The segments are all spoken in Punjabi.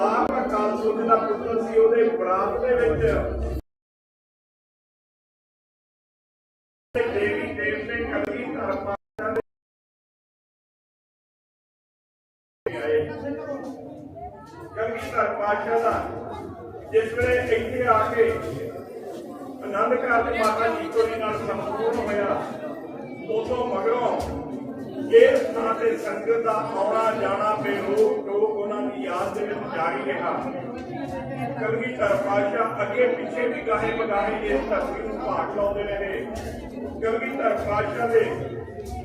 ਆਪ ਅਕਾਲ ਪੁਰਖ ਦਾ ਪੁੱਤਰ ਸੀ, ਉਹਦੇ ਬਰਾਤ ਦੇ ਵਿੱਚ। ਦੇਵੀ ਦੇਵਤੇ ਕਲਗੀ ਧਰਮ ਕਲਗੀ ਧਰਮ ਦਾ, ਜਿਸ ਵੇਲੇ ਇੱਥੇ ਆ ਕੇ ਆਨੰਦ ਕਾਰਜ ਮਾਤਾ ਜੀ ਕੋਲ ਨਾਲ ਸੰਪੂਰਨ ਹੋਇਆ, ਉਦੋਂ ਮਗਰੋਂ ਇਸ ਥਾਂ ਤੇ ਸੰਗਤ ਦਾ ਆਉਣਾ ਜਾਣਾ ਬੇਰੋਕ ਟੋਕ ਉਹਨਾਂ ਦੀ ਯਾਦ ਦੇ ਵਿੱਚ ਜਾਰੀ ਰਿਹਾ। ਕਲਗੀ ਪਾਸ਼ਾ ਅੱਗੇ ਪਿੱਛੇ ਵੀ ਗਾਹੇ ਬਗਾਹੇ ਇਸ ਧਰਤੀ ਨੂੰ ਭਾਗ ਲਾਉਂਦੇ ਰਹੇ। ਕਲਗੀ ਪਾਸ਼ਾ ਦੇ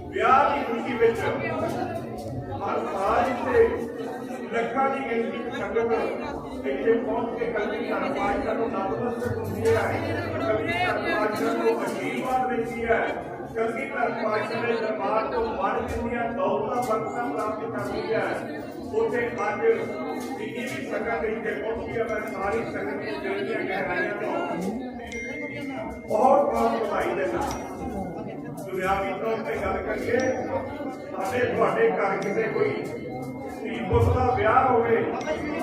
ਵਿਆਹ ਦੀ ਖੁਸ਼ੀ ਵਿੱਚ ਹਰ ਸਾਲ ਇੱਥੇ ਲੱਖਾਂ ਦੀ ਗਿਣਤੀ ਵਿੱਚ ਸੰਗਤ ਇੱਥੇ ਪਹੁੰਚ ਕੇ ਕਲਗੀ ਪਾਸ਼ਾ ਨੂੰ ਨਤਮਸਤਕ ਹੁੰਦੀ ਹੈ। ਕਲਗੀ ਪਾਸ਼ਾ ਨੂੰ ਅਸ਼ੀਰਵਾਦ ਦਿੰਦੀ ਹੈ। ਕਲਗੀ ਪਾਸ਼ਾ ਦੇ ਦਰਬਾਰ ਤੋਂ ਮਨ ਦੀਆਂ ਦੌਲਤਾਂ ਬਖਸ਼ਾਂ ਪ੍ਰਾਪਤ ਕਰਦੀ ਹੈ ਉੱਥੇ ਅੱਜ ਜਿੰਨੀ ਵੀ ਸੰਗਤ ਇੱਥੇ ਪਹੁੰਚੀ ਹੈ ਮੈਂ ਸਾਰੀ ਸੰਗਤ ਦੀ ਦਿਲ ਦੀਆਂ ਗਹਿਰਾਈਆਂ ਤੋਂ ਬਹੁਤ ਬਹੁਤ ਵਧਾਈ ਦਿੰਦਾ ਦੁਨਿਆਵੀ ਤੌਰ ਤੇ ਗੱਲ ਕਰੀਏ ਸਾਡੇ ਤੁਹਾਡੇ ਘਰ ਕਿਸੇ ਕੋਈ ਧੀ ਪੁੱਤ ਦਾ ਵਿਆਹ ਹੋਵੇ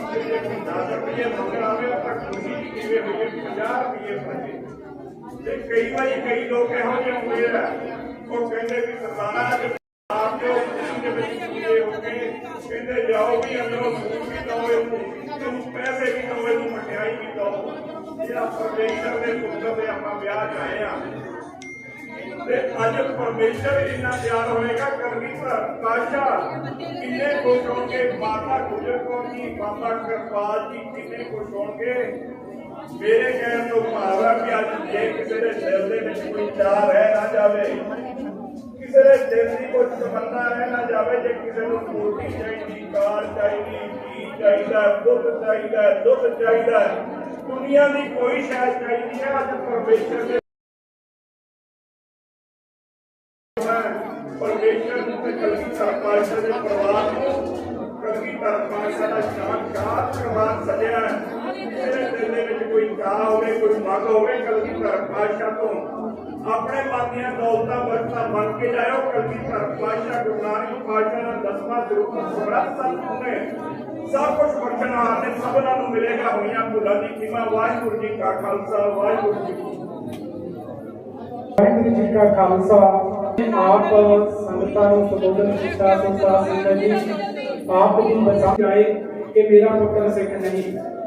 ਤੇ ਜੇ ਕੋਈ 10 ਰੁਪਏ ਮੰਗਣ ਆਵੇ ਤਾਂ ਖੁਸ਼ੀ ਦੀ ਕਿਵੇਂ ਹੋਵੇ 50 ਰੁਪਏ ਭਰੇ ਤੇ ਕਈ ਵਾਰੀ ਕਈ ਲੋਕ ਇਹੋ ਜਿਹੇ ਹੁੰਦੇ ਆ ਉਹ ਕਹਿੰਦੇ ਵੀ ਸਰਦਾਰਾ ਅੱਜ ਆਪ ਜੋ ਖੁਸ਼ੀ ਦੇ ਵਿੱਚ ਪੂਰੇ ਹੋ ਕੇ ਕਹਿੰਦੇ ਜਾਓ ਵੀ ਅੰਦਰੋਂ ਸੂਟ ਵੀ ਦਿਓ ਇਹਨੂੰ ਇਹਨੂੰ ਪੈਸੇ ਵੀ ਦਿਓ ਇਹਨੂੰ ਮਠਿਆਈ ਵੀ ਦਿਓ ਜਿਹੜਾ ਪਰਮੇਸ਼ਰ ਦੇ ਪੁੱਤਰ ਦੇ ਆਪਾਂ ਵਿਆਹ 'ਚ ਆਏ ਆ ਤੇ ਅੱਜ ਪਰਮੇਸ਼ਰ ਇੰਨਾ ਪਿਆਰ ਹੋਏਗਾ ਕਰਨੀ ਪਾਸ਼ਾ ਕਿੰਨੇ ਖੁਸ਼ ਹੋਣਗੇ ਮਾਤਾ ਗੁਜਰ ਕੌਰ ਜੀ ਬਾਬਾ ਕਿਰਪਾਲ ਜੀ ਕਿੰਨੇ ਖੁਸ਼ ਹੋਣਗੇ ਮੇਰੇ ਕਹਿਣ ਤੋਂ ਭਾਵ دنیا کوئی شاید چاہیے ਸ਼ਾਨ ਹੋਵੇ ਕੋਈ ਮੰਗ ਹੋਵੇ, ਕਲਗੀ ਪਾਤਸ਼ਾਹ ਤੋਂ। ਆਪਣੇ ਮਨ ਦੀਆਂ ਦੌਲਤਾਂ ਬਰਕਤਾਂ ਮੰਗ ਕੇ ਜਾਇਓ, ਕਲਗੀ ਪਾਤਸ਼ਾਹ ਗੁਰੂ ਨਾਨਕ ਪਾਤਸ਼ਾਹ ਦਾ ਦਸਵਾਂ ਸਰੂਪ ਸਮਰੱਥ ਸਤਿਗੁਰੂ ਨੇ। ਸਭ ਕੁਝ ਬਖਸ਼ਣ ਵਾਲੇ ਨੇ ਸਭਨਾਂ ਨੂੰ ਮਿਲੇਗਾ ਹੋਈਆਂ ਭੁੱਲਾਂ ਦੀ ਖਿਮਾ। ਵਾਹਿਗੁਰੂ ਜੀ ਕਾ ਖਾਲਸਾ, ਵਾਹਿਗੁਰੂ ਜੀ ਵਾਹਿਗੁਰੂ ਜੀ ਕਾ ਖਾਲਸਾ। ਆਪ ਸੰਗਤਾਂ ਨੂੰ ਸੰਬੋਧਨ ਕੀਤਾ ਤੇ ਸਾਧ ਸੰਗਤ ਜੀ, ਆਪ ਜੀ ਬਚਾ ਜਾਏ ਕਿ ਮੇਰਾ ਪੁੱਤਰ ਸਿੱਖ ਨਹੀਂ।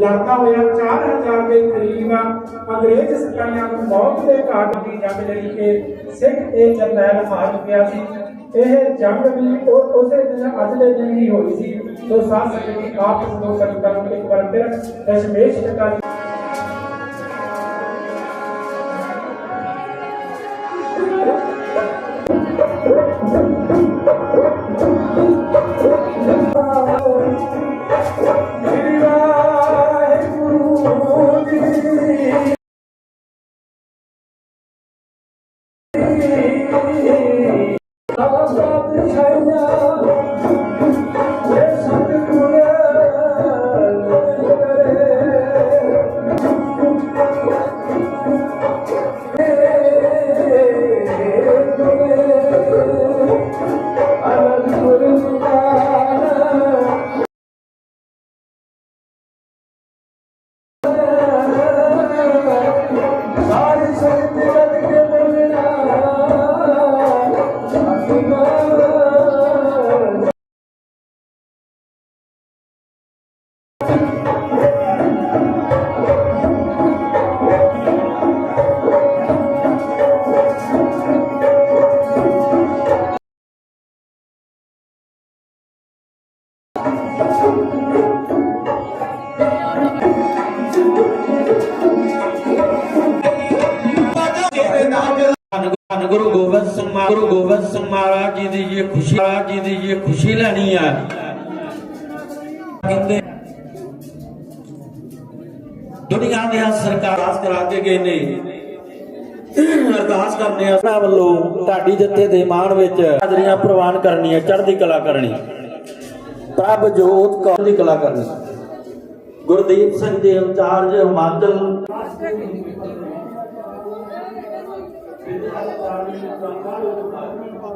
ਲੜਦਾ ਹੋਇਆ 4000 ਦੇ ਕਰੀਬ ਅੰਗਰੇਜ਼ ਸਿਪਾਹੀਆਂ ਨੂੰ ਮੌਤ ਦੇ ਘਾਟ ਦੀ ਜੰਗ ਲੜੀ ਕੇ ਸਿੱਖ ਇਹ ਜਰਨੈਲ ਹਾਰ ਚੁੱਕਿਆ ਸੀ। ਇਹ ਜੰਗ ਵੀ ਉਸੇ ਦਿਨ, ਅੱਜ ਦੇ ਦਿਨ ਹੀ ਹੋਈ ਸੀ। ਸੋ ਸਾਧ ਸੰਗਤ ਜੀ ਆਪ ਨੂੰ ਸੰਗਤਾਂ ਨੂੰ ਇੱਕ ਵਾਰ ਫਿਰ ਦਸ਼ਮੇਸ਼ ਟਕਾਲੀ ਗੁਰੂ ਗੋਬਿੰਦ ਸਿੰਘ ਮਹਾਰਾਜ, ਗੁਰੂ ਗੋਬਿੰਦ ਸਿੰਘ ਮਹਾਰਾਜ ਜੀ ਦੀ ਇਹ ਖੁਸ਼ੀ, ਮਹਾਰਾਜ ਜੀ ਦੀ ਇਹ ਖੁਸ਼ੀ ਲੈਣੀ ਆ। ਕਹਿੰਦੇ, ਦੁਨੀਆ ਦੇ ਸਰਕਾਰ ਰਾਜ ਕਰਾ ਕੇ ਗਏ ਨੇ। ਅਰਦਾਸ ਕਰਨੇ ਆ। ਉਹਨਾਂ ਵੱਲੋਂ ਢਾਡੀ ਜੱਥੇ ਦੇ ਮਾਣ ਵਿੱਚ ਹਾਜ਼ਰੀਆਂ ਪ੍ਰਵਾਨ ਕਰਨੀਆਂ, ਚੜ੍ਹਦੀ ਕਲਾ ਕਰਨੀ। ਪ੍ਰਭ ਜੋਤ ਕੌਰ ਦੀ ਕਲਾ ਕਰਨੀ। ਗੁਰਦੀਪ ਸਿੰਘ ਦੇ ਇੰਚਾਰਜ ਹਿਮਾਚਲ ఎన్ని రకాల ప్రాణులు ప్రాణాలు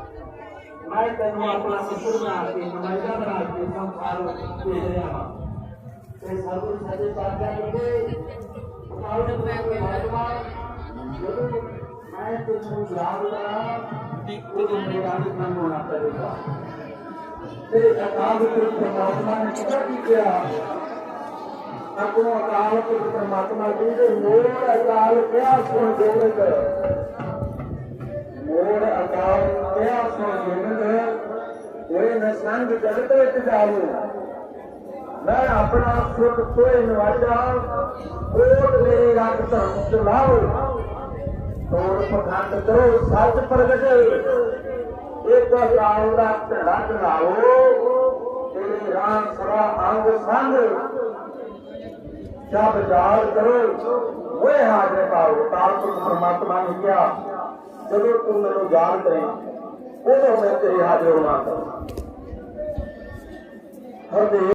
ਮੈਂ ਤੇਨੂੰ ਆਪਣਾ ਸਸੁਰ ਨਾਲ ਤੇ ਮੈਂ ਜਾਣਾ ਕਿ ਤੂੰ ਆਰੋ ਤੇ ਰਹਿਣਾ ਤੇ ਸਰੂਰ ਸਾਡੇ ਪਾਸ ਜਾ ਕੇ ਤੇ ਆਉਣ ਨੂੰ ਮੈਂ ਕੋਈ ਮਾਤਮਾ ਜਦੋਂ ਮੈਂ ਤੇਨੂੰ ਜਾਣਦਾ ਠੀਕ ਤੇ ਤੂੰ ਮੇਰਾ ਨਾਮ ਹੋਣਾ ਪਵੇਗਾ ਤੇ ਅਕਾਲ ਪੁਰਖ ਪਰਮਾਤਮਾ ਜੀ ਦੇ ਮੋਹ ਦਾ ਅ ਮੋੜ ਅਕਾਲ ਕਿਹਾ ਸੁਣ ਗੋਬਿੰਦ ਹੋਏ ਨ ਜਗਤ ਵਿੱਚ ਜਾਵੋ। ਮੈਂ ਆਪਣਾ ਸੁਖ ਕੋਏ ਨਵਾਜਾ ਕੋਟ ਮੇਰੀ ਰੱਖ ਧਰਮ ਚਲਾਓ ਤੋੜ ਪਖੰਡ ਕਰੋ ਸੱਚ ਪ੍ਰਗਟ। ਇੱਕ ਅਕਾਲ ਦਾ ਝੜਾ ਚੜਾਓ। ਤੇਰੇ ਰਾਮ ਸਵਾ ਅੰਗ ਸੰਗ। ਜਬ ਜਾਲ ਕਰੋ। ਉਹ ਹਾਜ਼ਰ ਪਾਓ। ਤਾਲਪੁਰ ਪਰਮਾਤਮਾ ਨੇ ਕਿਹਾ ਜਦੋਂ ਤੂੰ ਮੈਨੂੰ ਯਾਦ ਕਰੇ ਉਦੋਂ ਮੈਂ ਤੇਰੇ ਹਾਜ਼ਰ ਹੋਣਾ ਹਰ ਦੇ